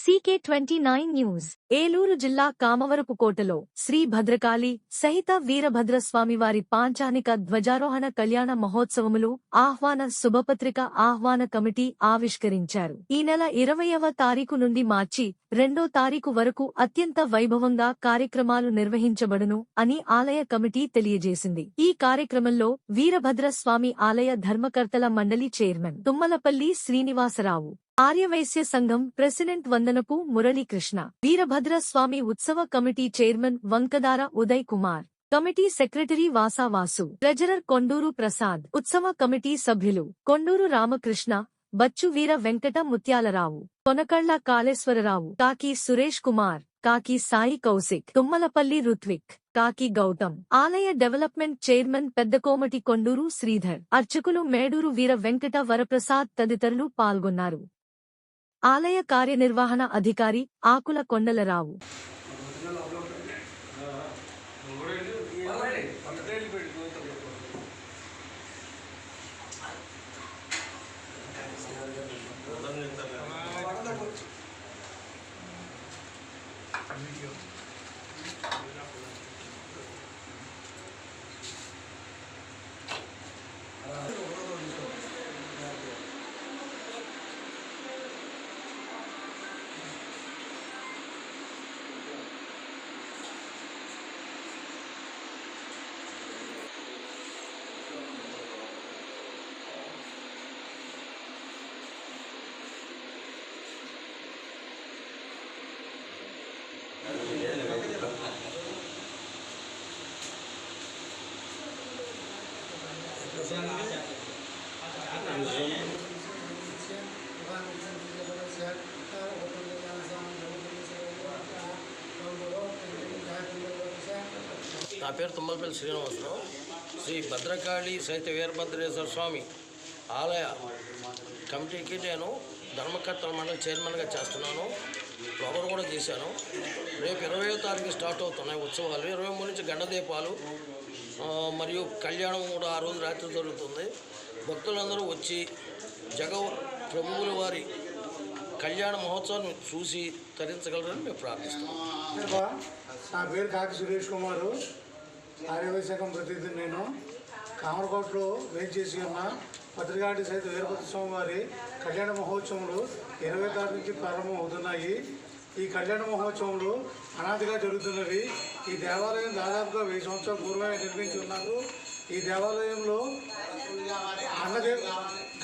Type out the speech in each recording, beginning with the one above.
CK twenty nine news. Eluru జిల్లా కామవరపుకోటలో శ్రీ భద్రకాళి సహిత వీరభద్రస్వామివారి పాంచానిక ధ్వజారోహణ కళ్యాణ మహోత్సవములు ఆహ్వాన శుభపత్రిక ఆహ్వాన కమిటీ ఆవిష్కరించారు. ఈ నెల ఇరవయవ తారీఖు నుండి మార్చి రెండో తారీఖు వరకు అత్యంత వైభవంగా కార్యక్రమాలు నిర్వహించబడును అని ఆలయ కమిటీ తెలియజేసింది. ఈ కార్యక్రమంలో వీరభద్రస్వామి ఆలయ ధర్మకర్తల మండలి చైర్మన్ తుమ్మలపల్లి శ్రీనివాసరావు ఆర్యవైశ్య సంఘం ప్రెసిడెంట్ వందనపు మురళీకృష్ణ వీరభద్ర స్వామి ఉత్సవ committee chairman Vankadara Uday Kumar committee secretary Vasavasu treasurer Konduru Prasad ఉత్సవ కమిటీ సభ్యులు కొండూరు రామకృష్ణ బచ్చు వీర వెంకట ముత్యాలరావు కొనకళ్ళ కాళేశ్వరరావు కాకి సురేష్ కుమార్ కాకి సాయి కౌశిక్ తుమ్మలపల్లి రుత్విక్ కాకి గౌతమ్ ఆలయ డెవలప్మెంట్ చైర్మన్ పెద్దకోమటి కొండూరు శ్రీధర్ అర్చకులు మేడూరు వీర వెంకట వరప్రసాద్ తదితరులు పాల్గొన్నారు. ఆలయ కార్యనిర్వహణ అధికారి ఆకుల కొండలరావు. నా పేరు తుమ్మలపల్లి శ్రీనివాసరావు. శ్రీ భద్రకాళి సహిత వీరభద్రేశ్వర స్వామి ఆలయ కమిటీకి నేను ధర్మకర్తల మండలి చైర్మన్గా చేస్తున్నాను. ఫ్లవర్ కూడా చేశాను. రేపు ఇరవయో తారీఖు స్టార్ట్ అవుతున్నాయి ఉత్సవాలు. ఇరవై మూడు నుంచి గండ దీపాలు మరియు కళ్యాణం కూడా ఆ రోజు రాత్రి జరుగుతుంది. భక్తులందరూ వచ్చి జగ ప్రభువుల వారి కళ్యాణ మహోత్సవాన్ని చూసి తరించగలరని మేము ప్రార్థిస్తున్నాం. నా పేరు కాకి సురేష్ కుమారు. ఆర్యవశాఖం ప్రతినిధి నేను. కామరకోటలో వెయిట్ చేసి ఉన్న పత్రికాటి సహిత వీరభద్ర స్వామి వారి కళ్యాణ మహోత్సవంలో ఇరవై తారీఖు నుంచి ప్రారంభం అవుతున్నాయి ఈ కళ్యాణ మహోత్సవంలో అనాదిగా జరుగుతున్నవి ఈ దేవాలయం దాదాపుగా వెయ్యి సంవత్సరాల పూర్వమే నిర్మించి ఉన్నారు ఈ దేవాలయంలో గండదే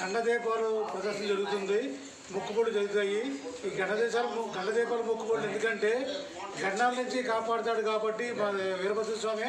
గండదీపాలు ప్రదర్శన జరుగుతుంది. మొక్కుబడులు జరుగుతాయి. ఈ గండదేశాలు గండదీపాలు మొక్కుబడులు ఎందుకంటే గండాల నుంచి కాపాడుతాడు కాబట్టి మా వీరభద్ర స్వామి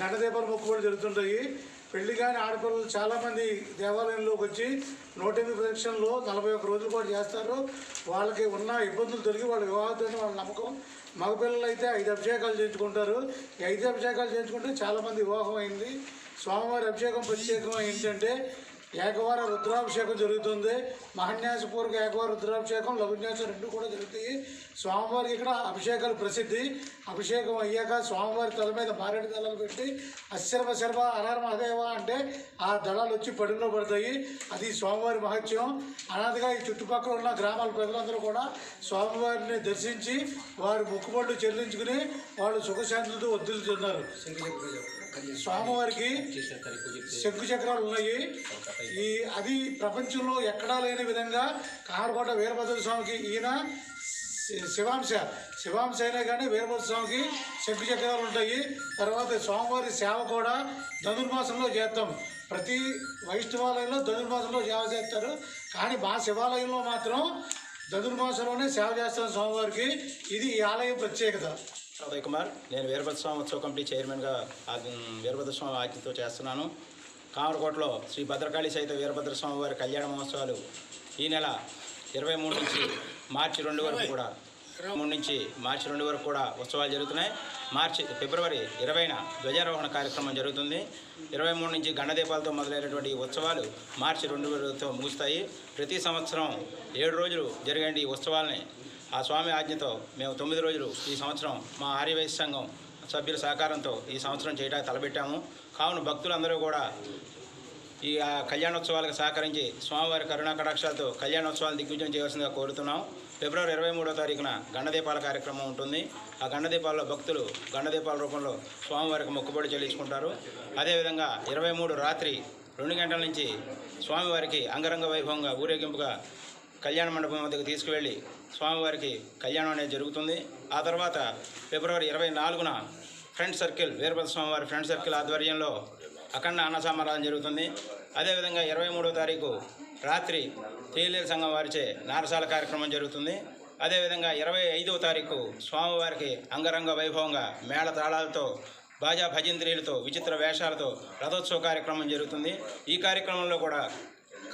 గండదీపాలు మొక్కుబడులు జరుగుతుంటాయి. పెళ్ళి కాని ఆడపిల్లలు చాలామంది దేవాలయంలోకి వచ్చి నూట ఎనిమిది ప్రదక్షిణలో నలభై ఒక్క రోజులు కూడా చేస్తారు. వాళ్ళకి ఉన్న ఇబ్బందులు తొలగి వాళ్ళ వివాహంతో వాళ్ళ నమ్మకం. మగపిల్లలు అయితే ఐదు అభిషేకాలు చేయించుకుంటారు. ఈ ఐదు అభిషేకాలు చేయించుకుంటే చాలామంది వివాహం అయింది. స్వామివారి అభిషేకం ప్రత్యేకం ఏంటంటే ఏకవార రుద్రాభిషేకం జరుగుతుంది. మహన్యాసపూర్వక ఏకవార రుద్రాభిషేకం లఘున్యాసం రెండు కూడా జరుగుతాయి. స్వామివారికి ఇక్కడ అభిషేకాలు ప్రసిద్ధి. అభిషేకం అయ్యాక స్వామివారి తల మీద మారేడు దళాలు పెట్టి అశర్వ శర్వ అనార మహదేవ అంటే ఆ దళాలు వచ్చి పడిలో పడతాయి. అది స్వామివారి మహత్యం. అనాదిగా ఈ చుట్టుపక్కల ఉన్న గ్రామాల ప్రజలందరూ కూడా స్వామివారిని దర్శించి వారి మొక్కుబడులు చెల్లించుకుని వాళ్ళు సుఖశాంతులతో వద్దులుతున్నారు స్వామివారికి శంకు చక్రాలు ఉన్నాయి. ఈ అది ప్రపంచంలో ఎక్కడా లేని విధంగా కామరకోట వీరభద్ర స్వామికి ఈయన శివాంశ శివాంశ అయినా కానీ వీరభద్ర స్వామికి శంకు చక్రాలు ఉంటాయి. తర్వాత స్వామివారి సేవ కూడా ధనుర్మాసంలో చేస్తాం. ప్రతి వైష్ణవాలయంలో ధనుర్మాసంలో సేవ చేస్తారు. కానీ మా శివాలయంలో మాత్రం ధనుర్మాసంలోనే సేవ చేస్తాం స్వామివారికి ఇది ఈ ఆలయం ప్రత్యేకత. ఉదయ్ కుమార్ నేను వీరభద్ర స్వామి ఉత్సవ కమిటీ చైర్మన్గా వీరభద్రస్వామి వీరభద్ర స్వామి ఆజ్ఞతో చేస్తున్నాను. కామరకోటలో శ్రీ భద్రకాళి సైత వీరభద్ర స్వామి వారి కళ్యాణ మహోత్సవాలు ఈ నెల ఇరవై మూడు నుంచి మార్చి రెండు వరకు కూడా మూడు నుంచి మార్చి రెండు వరకు కూడా ఉత్సవాలు జరుగుతున్నాయి. మార్చి ఫిబ్రవరి ఇరవైన ధ్వజారోహణ కార్యక్రమం జరుగుతుంది. ఇరవై మూడు నుంచి గండదీపాలతో మొదలైనటువంటి ఉత్సవాలు మార్చి రెండు వరకుతో ముగుస్తాయి. ప్రతి సంవత్సరం ఏడు రోజులు జరిగే ఈ ఉత్సవాల్ని ఆ స్వామి ఆజ్ఞతో మేము తొమ్మిది రోజులు ఈ సంవత్సరం మా ఆర్యవైశ్య సంఘం సభ్యుల సహకారంతో ఈ సంవత్సరం చేయడానికి తలపెట్టాము. కావున భక్తులందరూ కూడా ఈ కళ్యాణోత్సవాలకు సహకరించి స్వామివారి కరుణా కటాక్షాలతో కళ్యాణోత్సవాలు దిగ్విజయం చేయవలసిందిగా కోరుతున్నాం. ఫిబ్రవరి ఇరవై మూడో తారీఖున గండదీపాల కార్యక్రమం ఉంటుంది. ఆ గండదీపాల్లో భక్తులు గండదీపాల రూపంలో స్వామివారికి మొక్కుబడి చెల్లించుకుంటారు. అదేవిధంగా ఇరవై మూడు రాత్రి రెండు గంటల నుంచి స్వామివారికి అంగరంగ వైభవంగా ఊరేగింపుగా కళ్యాణ మండపం వద్దకు తీసుకువెళ్ళి స్వామివారికి కళ్యాణం అనేది జరుగుతుంది. ఆ తర్వాత ఫిబ్రవరి ఇరవై నాలుగున ఫ్రెండ్ సర్కిల్ వీరభద్ర స్వామివారి ఫ్రెండ్ సర్కిల్ ఆధ్వర్యంలో అఖండ అన్నసమారాధన జరుగుతుంది. అదేవిధంగా ఇరవై మూడో తారీఖు రాత్రి తేలేరు సంఘం వారిచే నారసాల కార్యక్రమం జరుగుతుంది. అదేవిధంగా ఇరవై ఐదవ తారీఖు స్వామివారికి అంగరంగ వైభవంగా మేళ తాళాలతో బాజా భజంత్రీలతో విచిత్ర వేషాలతో రథోత్సవ కార్యక్రమం జరుగుతుంది. ఈ కార్యక్రమంలో కూడా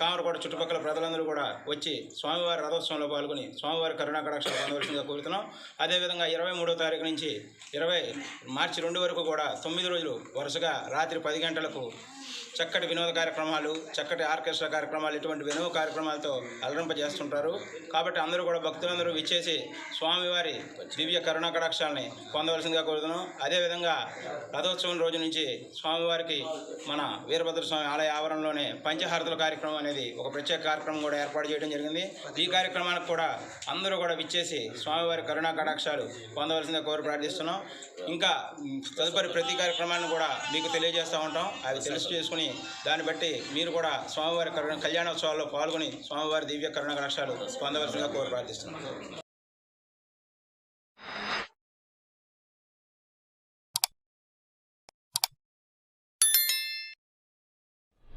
కామరకోట చుట్టుపక్కల ప్రజలందరూ కూడా వచ్చి స్వామివారి రథోత్సవంలో పాల్గొని స్వామివారి కరుణా పొందవలసిందిగా కోరుతున్నాం. అదేవిధంగా ఇరవై మూడో తారీఖు నుంచి ఇరవై మార్చి రెండు వరకు కూడా తొమ్మిది రోజులు వరుసగా రాత్రి పది గంటలకు చక్కటి వినోద కార్యక్రమాలు చక్కటి ఆర్కెస్ట్రా కార్యక్రమాలు ఇటువంటి వినోద కార్యక్రమాలతో అలరింపజేస్తుంటారు కాబట్టి అందరూ కూడా భక్తులందరూ విచ్చేసి స్వామివారి దివ్య కరుణా కటాక్షాలని పొందవలసిందిగా కోరుతున్నాం. అదేవిధంగా రథోత్సవం రోజు నుంచి స్వామివారికి మన వీరభద్ర స్వామి ఆలయ ఆవరణలోనే పంచహారతుల కార్యక్రమం అనేది ఒక ప్రత్యేక కార్యక్రమం కూడా ఏర్పాటు చేయడం జరిగింది. ఈ కార్యక్రమానికి కూడా అందరూ కూడా విచ్చేసి స్వామివారి కరుణా కటాక్షాలు పొందవలసిందిగా కోరి ప్రార్థిస్తున్నాం. ఇంకా తదుపరి ప్రతి కార్యక్రమాన్ని కూడా మీకు తెలియజేస్తూ ఉంటాం. అవి తెలుసు చేసుకుని దాన్ని బట్టి మీరు కూడా స్వామివారి కరుణ కళ్యాణోత్సవాల్లో పాల్గొని స్వామివారి దివ్య కరుణ కటాక్షాలు పొందవలసిందిగా కోరి ప్రార్థిస్తున్నాను